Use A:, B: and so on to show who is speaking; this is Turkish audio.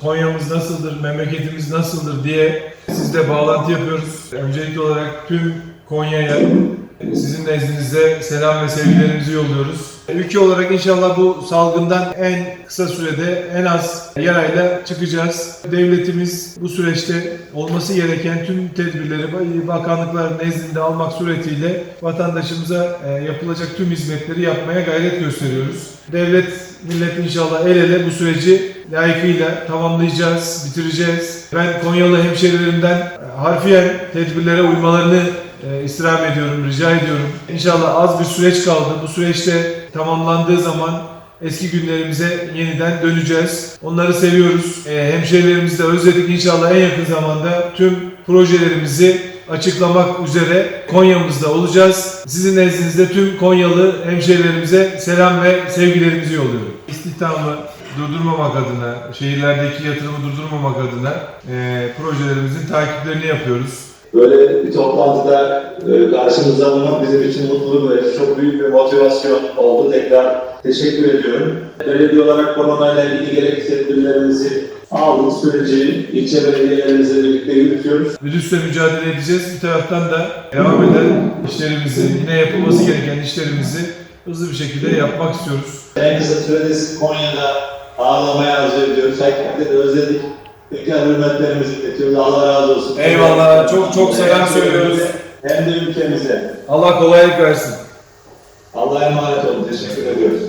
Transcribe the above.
A: Konya'mız nasıldır, memleketimiz nasıldır diye sizle bağlantı yapıyoruz. Öncelikli olarak tüm Konya'ya sizin nezdinizde selam ve sevgilerimizi yolluyoruz. Ülke olarak inşallah bu salgından en kısa sürede en az yarayla çıkacağız. Devletimiz bu süreçte olması gereken tüm tedbirleri bakanlıklar nezdinde almak suretiyle vatandaşımıza e, yapılacak tüm hizmetleri yapmaya gayret gösteriyoruz. Devlet, millet inşallah el ele bu süreci layıkıyla tamamlayacağız, bitireceğiz. Ben Konyalı hemşehrilerimden e, harfiyen tedbirlere uymalarını e, istirham ediyorum, rica ediyorum. İnşallah az bir süreç kaldı. Bu süreçte tamamlandığı zaman eski günlerimize yeniden döneceğiz. Onları seviyoruz. E, hemşehrilerimizi de özledik. İnşallah en yakın zamanda tüm projelerimizi açıklamak üzere Konya'mızda olacağız. Sizin nezdinizde tüm Konyalı hemşehrilerimize selam ve sevgilerimizi yolluyorum. İstihdamı durdurmamak adına, şehirlerdeki yatırımı durdurmamak adına e, projelerimizin takiplerini yapıyoruz.
B: Böyle bir toplantıda e, karşımızda bulunmak bizim için mutluluk verici, çok büyük bir motivasyon oldu. Tekrar teşekkür ediyorum. Belediye olarak koronayla ilgili gerekli tedbirlerimizi aldık, süreci ilçe belediyelerimizle birlikte yürütüyoruz.
A: Virüsle mücadele edeceğiz. Bir taraftan da devam eden işlerimizi, yine yapılması gereken işlerimizi hızlı bir şekilde yapmak istiyoruz.
B: En kısa sürede Konya'da ağırlamaya arzu ediyoruz. Hakikaten de özledik. Tekrar hürmetlerimizi iletiyoruz. Allah razı olsun.
A: Eyvallah. Çok çok selam söylüyoruz.
B: Hem de ülkemize.
A: Allah kolaylık versin.
B: Allah'a emanet olun. Teşekkür ediyoruz.